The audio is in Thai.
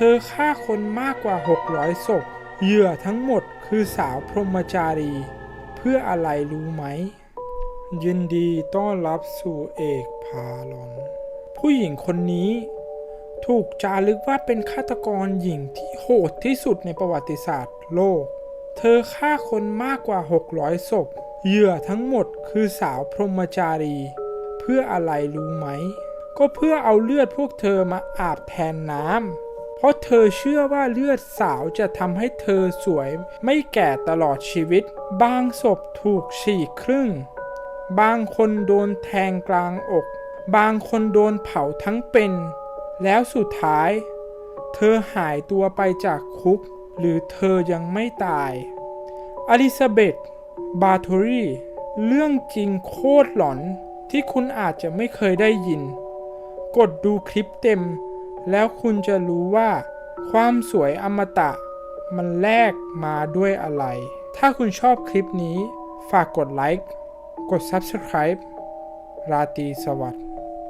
เธอฆ่าคนมากกว่า 600ศพ เหยื่อทั้งหมดคือสาวพรหมจารี เพื่ออะไรรู้ไหม ยินดีต้อนรับสู่เอกพาลอน ผู้หญิงคนนี้ถูกจารึกว่าเป็นฆาตกรหญิงที่โหดที่สุดในประวัติศาสตร์โลก เธอฆ่าคนมากกว่า 600ศพ เหยื่อทั้งหมดคือสาวพรหมจารี เพื่ออะไรรู้ไหม ก็เพื่อเอาเลือดพวกเธอมาอาบแทนน้ำ เพราะเธอเชื่อว่าเลือดสาวจะทำให้เธอสวยไม่แก่ตลอดชีวิต บางศพถูกฉีกครึ่ง บางคนโดนแทงกลางอก บางคนโดนเผาทั้งเป็น แล้วสุดท้าย เธอหายตัวไปจากคุก หรือเธอยังไม่ตาย อลิซาเบธบาทอรีเรื่องจริงโคตรหลอนที่คุณอาจจะไม่เคยได้ยิน กดดูคลิปเต็ม แล้วคุณจะรู้ว่า ความสวยอมตะ มันแลกมาด้วยอะไร ถ้าคุณชอบคลิปนี้ ฝากกดไลค์ กด Subscribe ราตรีสวัสดิ์